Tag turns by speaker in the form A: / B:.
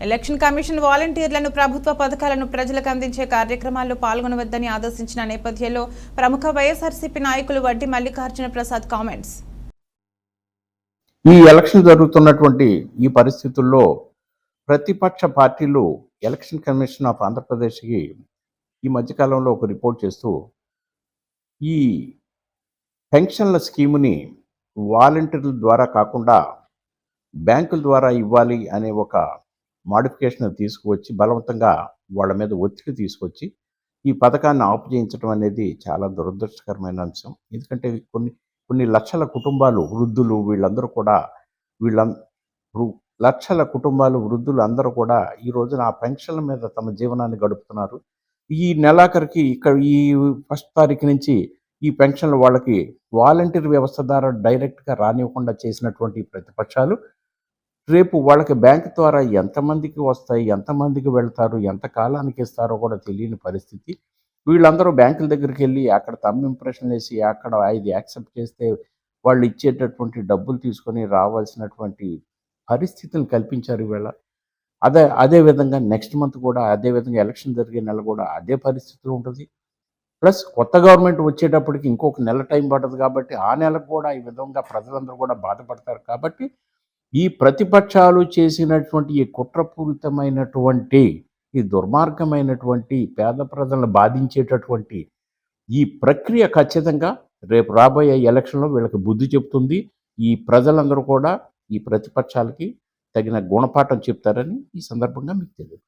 A: Election commission వాలంటీర్లను ప్రభుత్వ పథకాలను ప్రజలకు అందించే కార్యక్రమాల్లో పాల్గొనవద్దని ఆదేశించిన నేపథ్యంలో ప్రముఖ వైఎస్ఆర్సీపీ నాయకులు వడ్డి మల్లికార్జున ప్రసాద్ కామెంట్స్.
B: ఈ ఎలక్షన్ జరుగుతున్నటువంటి ఈ పరిస్థితుల్లో ప్రతిపక్ష పార్టీలు ఎలక్షన్ కమిషన్ ఆఫ్ ఆంధ్రప్రదేశ్కి ఈ మధ్యకాలంలో ఒక రిపోర్ట్ చేస్తూ ఈ పెన్షన్ల స్కీముని వాలంటీర్ల ద్వారా కాకుండా బ్యాంకుల ద్వారా ఇవ్వాలి అనే ఒక మాడిఫికేషన్ తీసుకువచ్చి బలవంతంగా వాళ్ళ మీద ఒత్తిడి తీసుకొచ్చి ఈ పథకాన్ని ఆపు చేయించడం అనేది చాలా దురదృష్టకరమైన అంశం. ఎందుకంటే కొన్ని కొన్ని లక్షల కుటుంబాలు వృద్ధులు వీళ్ళందరూ కూడా వీళ్ళ లక్షల కుటుంబాలు వృద్ధులు అందరూ కూడా ఈ రోజున ఆ పెన్షన్ల మీద తమ జీవనాన్ని గడుపుతున్నారు. ఈ నెలాఖరికి ఇక్కడ ఈ ఫస్ట్ తారీఖు నుంచి ఈ పెన్షన్లు వాళ్ళకి వాలంటీర్ వ్యవస్థ ద్వారా డైరెక్ట్గా రానివ్వకుండా చేసినటువంటి ప్రతిపక్షాలు రేపు వాళ్ళకి బ్యాంక్ ద్వారా ఎంతమందికి వస్తాయి ఎంతమందికి వెళ్తారు ఎంత కాలానికి ఇస్తారో కూడా తెలియని పరిస్థితి. వీళ్ళందరూ బ్యాంకుల దగ్గరికి వెళ్ళి అక్కడ తమ్ ఇంప్రెషన్ వేసి అక్కడ ఇది యాక్సెప్ట్ చేస్తే వాళ్ళు ఇచ్చేటటువంటి డబ్బులు తీసుకొని రావాల్సినటువంటి పరిస్థితులు కల్పించారు ఈవేళ అదే అదే విధంగా నెక్స్ట్ మంత్ కూడా అదే విధంగా ఎలక్షన్ జరిగే నెల కూడా అదే పరిస్థితులు ఉంటుంది. ప్లస్ కొత్త గవర్నమెంట్ వచ్చేటప్పటికి ఇంకొక నెల టైం పడుతుంది కాబట్టి ఆ నెలకు కూడా ఈ విధంగా ప్రజలందరూ కూడా బాధపడతారు కాబట్టి ఈ ప్రతిపక్షాలు చేసినటువంటి ఈ కుట్రపూరితమైనటువంటి ఈ దుర్మార్గమైనటువంటి పేద ప్రజలను బాధించేటటువంటి ఈ ప్రక్రియ ఖచ్చితంగా రేపు రాబోయే ఎలక్షన్లో వీళ్ళకి బుద్ధి చెప్తుంది ఈ ప్రజలందరూ కూడా ఈ ప్రతిపక్షాలకి తగిన గుణపాఠం చెప్తారని ఈ సందర్భంగా మీకు తెలియదు.